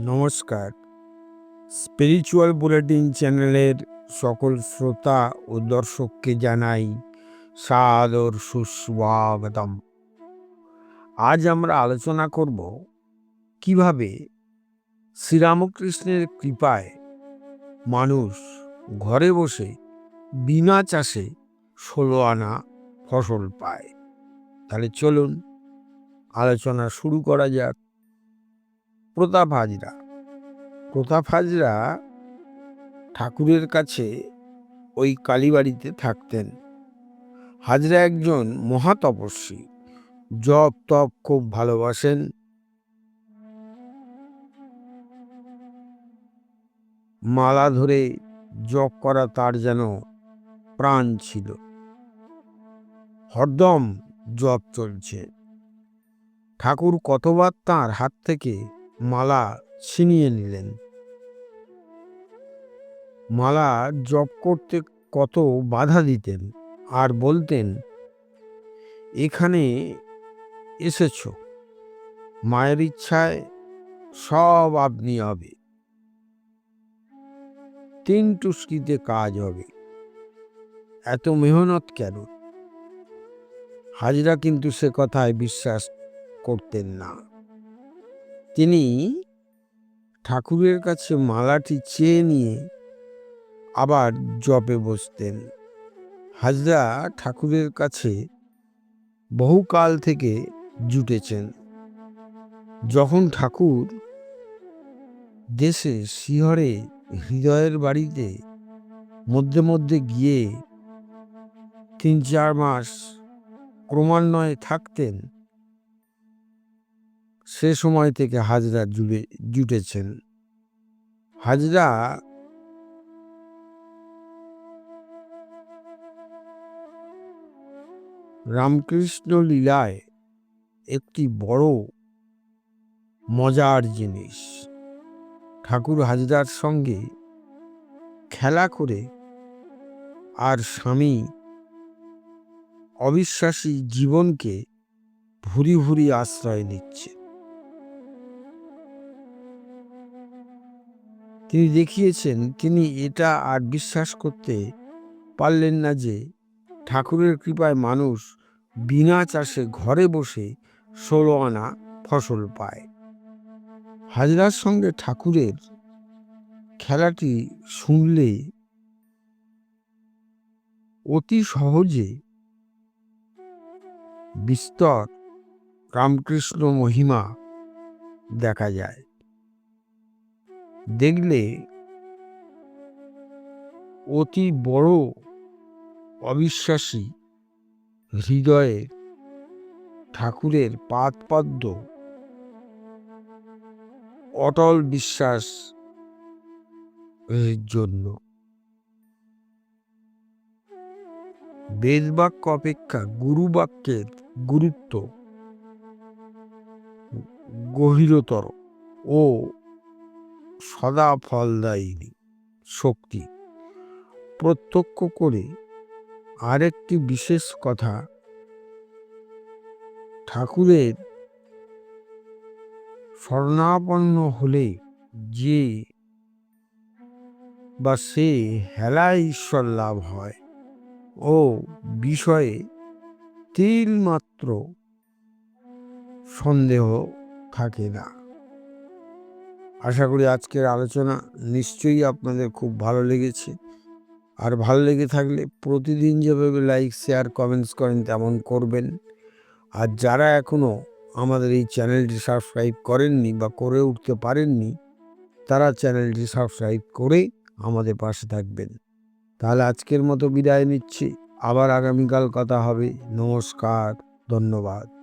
নমস্কার। Spiritual bulletin চ্যানেলের সকল শ্রোতা ও দর্শককে জানাই সাদর সুস্বাগতম। আজ আমরা আলোচনা করব কীভাবে শ্রীরামকৃষ্ণের কৃপায় মানুষ ঘরে বসে বিনা চাষে ষোলো আনা ফসল পায়। তাহলে চলুন, আলোচনা শুরু করা যাক। প্রতাপ হাজরা প্রতাপ হাজরা ঠাকুরের কাছে ওই কালীবাড়িতে থাকতেন। হাজরা একজন মহাতপস্বী। জপ তপ খুব ভালোবাসেন। মালা ধরে জপ করা তার যেন প্রাণ ছিল। হরদম জপ চলছে। ঠাকুর কতবার তাঁর হাত থেকে মালা ছিনিয়ে নিলেন। মালা জপ করতে কত বাধা দিতেন আর বলতেন, এখানে এসেছ। মায়ের ইচ্ছায় সব আপনি হবে। তিন টুস্কিতে কাজ হবে। এত মেহনত কেন? হাজরা কিন্তু সে কথায় বিশ্বাস করতেন না। তিনি ঠাকুরের কাছে মালাটি চেয়ে নিয়ে আবার জপে বসতেন। হাজরা ঠাকুরের কাছে বহুকাল থেকে জুটেছেন। যখন ঠাকুর দেশে শিহরে হৃদয়ের বাড়িতে মধ্যে মধ্যে গিয়ে তিন চার মাস ক্রমান্বয়ে থাকতেন সে সময় থেকে হাজরা জুড়ে জুটেছেন। হাজরা রামকৃষ্ণ লীলায় একটি বড় মজার জিনিস। ঠাকুর হাজরার সঙ্গে খেলা করে আর স্বামী অবিশ্বাসী জীবনকে ভুরি ভুরি আশ্রয় নিচ্ছে তিনি দেখিয়েছেন, তিনি এটা আর বিশ্বাস করতে পারলেন না যে ঠাকুরের কৃপায় মানুষ বিনা চাষে ঘরে বসে ষোলো আনা ফসল পায়। হাজরার সঙ্গে ঠাকুরের খেলাটি শুনলে অতি সহজে বিস্তর রামকৃষ্ণ মহিমা দেখা যায়। দেখলে অতি বড় অবিশ্বাসী হৃদয়ে ঠাকুরের পাদ পদ্ম অটল বিশ্বাস এর জন্য। বেদবাক্য অপেক্ষা গুরুবাক্যের গুরুত্ব গভীরতর ও সদা ফলদায়িনী শক্তি। প্রত্যক্ষ করে আরেকটি বিশেষ কথা ঠাকুরের স্বর্ণাপন্ন হলে যে বা সে হেলায় ঈশ্বর লাভ হয় ও বিষয়ে তিল মাত্র সন্দেহ থাকে না। আশা করি আজকের আলোচনা নিশ্চয়ই আপনাদের খুব ভালো লেগেছে। আর ভালো লেগে থাকলে প্রতিদিন যেভাবে লাইক, শেয়ার, কমেন্টস করেন তেমন করবেন। আর যারা এখনও আমাদের এই চ্যানেলটি সাবস্ক্রাইব করেননি বা করে উঠতে পারেননি, তারা চ্যানেলটি সাবস্ক্রাইব করে আমাদের পাশে থাকবেন। তাহলে আজকের মতো বিদায় নিচ্ছি। আবার আগামীকাল কথা হবে। নমস্কার, ধন্যবাদ।